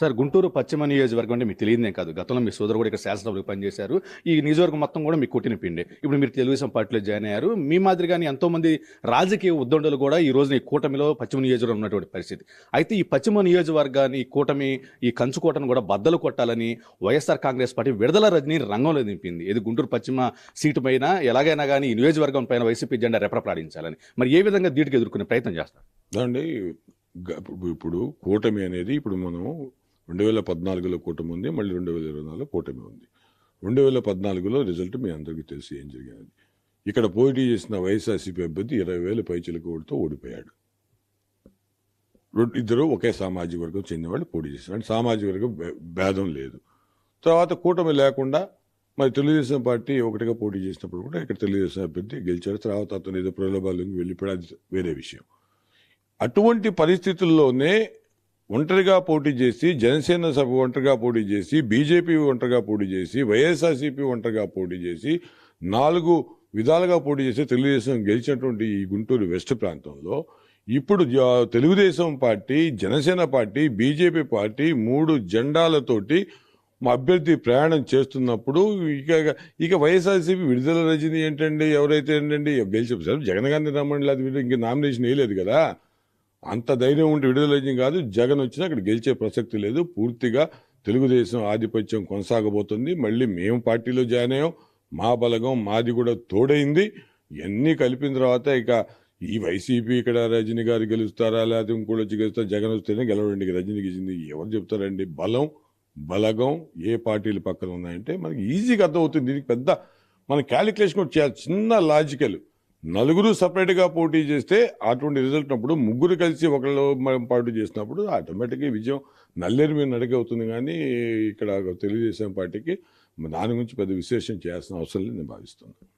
Sir Guntur పశ్చిమ నియోజకవర్గం అంటే మీకు తెలియదేం కాదు. గతంలో మీ సోదరు కూడా ఇక్కడ శాసనసభలో పనిచేశారు. ఈ నియోజకవర్గం మొత్తం కూడా మీకు కొట్టిన పిండి. ఇప్పుడు మీరు తెలుగుదేశం పార్టీలో జాయిన్ అయ్యారు. మీ మాదిరిగానే ఎంతో మంది రాజకీయ ఉద్దండలు కూడా ఈ రోజున ఈ కూటమిలో పశ్చిమ నియోజకవర్గం ఉన్నటువంటి పరిస్థితి. అయితే ఈ పశ్చిమ నియోజకవర్గాన్ని ఈ కూటమి ఈ కంచుకోటను కూడా బద్దలు కొట్టాలని వైఎస్ఆర్ కాంగ్రెస్ పార్టీ విడుదల రజని రంగంలో దింపింది ఇది గుంటూరు పశ్చిమ సీటు పైన ఎలాగైనా కానీ ఈ నియోజకవర్గం పైన వైసీపీ జెండా రెపరపలాడించాలని. మరి ఏ విధంగా దీటికి ఎదుర్కొనే ప్రయత్నం చేస్తారు? ఇప్పుడు కూటమి అనేది ఇప్పుడు మనం రెండు వేల పద్నాలుగులో కూటమి ఉంది మళ్ళీ రెండు వేల ఇరవై నాలుగులో కూటమి ఉంది. రెండు వేల పద్నాలుగులో రిజల్ట్ మీ అందరికీ తెలిసి ఏం జరిగింది? ఇక్కడ పోటీ చేసిన వైఎస్ఆర్సీపీ అభ్యర్థి ఇరవై వేల పైచిలకు ఓడితో ఓడిపోయాడు. ఇద్దరు ఒకే సామాజిక వర్గం చెందిన వాళ్ళు పోటీ చేశారు. అంటే సామాజిక వర్గం భేదం లేదు. తర్వాత కూటమి లేకుండా మరి తెలుగుదేశం పార్టీ ఒకటిగా పోటీ చేసినప్పుడు కూడా ఇక్కడ తెలుగుదేశం అభ్యర్థి గెలిచారు. తర్వాత అతను ఏదో ప్రలోభాలు వెళ్ళిపోయాడు. అది వేరే విషయం. అటువంటి పరిస్థితుల్లోనే ఒంటరిగా పోటీ చేసి జనసేన సభ ఒంటరిగా పోటీ చేసి బీజేపీ ఒంటరిగా పోటీ చేసి వైఎస్ఆర్సీపీ ఒంటరిగా పోటీ చేసి నాలుగు విధాలుగా పోటీ చేసి తెలుగుదేశం గెలిచినటువంటి ఈ గుంటూరు వెస్ట్ ప్రాంతంలో ఇప్పుడు జ- Telugu Desam party Janasena party BJP party మూడు జెండాలతోటి మా అభ్యర్థి ప్రయాణం చేస్తున్నప్పుడు ఇక ఇక వైఎస్ఆర్సీపీ విడుదల రజని ఏంటండి? ఎవరైతే ఏంటండి? గెలిచారు జగన్ గారిని రమ్మండి లేదు ఇంక నామినేషన్ వేయలేదు కదా. అంత ధైర్యం ఉంటే విడుదలైంది కాదు. జగన్ వచ్చినా అక్కడ గెలిచే ప్రసక్తి లేదు. పూర్తిగా తెలుగుదేశం ఆధిపత్యం కొనసాగబోతుంది. మళ్ళీ మేము పార్టీలో జాయిన్ అయ్యాం. మా బలగం మాది కూడా తోడైంది. ఇవన్నీ కలిపిన తర్వాత ఇక ఈ వైసీపీ ఇక్కడ రజనీ గారు గెలుస్తారా లేకపోతే ఇంకోటి వచ్చి గెలుస్తారు జగన్ వస్తేనే గెలవండి రజనీ గెలిచింది ఎవరు చెప్తారండి? బలం బలగం ఏ పార్టీలు పక్కన ఉన్నాయంటే మనకి ఈజీగా అర్థమవుతుంది. దీనికి పెద్ద మన క్యాలిక్యులేషన్ కూడా చేయాలి. చిన్న లాజికల్ నలుగురు సపరేట్గా పోటీ చేస్తే అటువంటి రిజల్ట్ అప్పుడు ముగ్గురు కలిసి ఒకళ్ళు పాటు చేసినప్పుడు ఆటోమేటిక్గా విజయం నల్లేరు మీద నడికి కానీ ఇక్కడ తెలుగుదేశం పార్టీకి దాని గురించి పెద్ద విశేషం చేయాల్సిన అవసరం లేదు నేను భావిస్తున్నాను.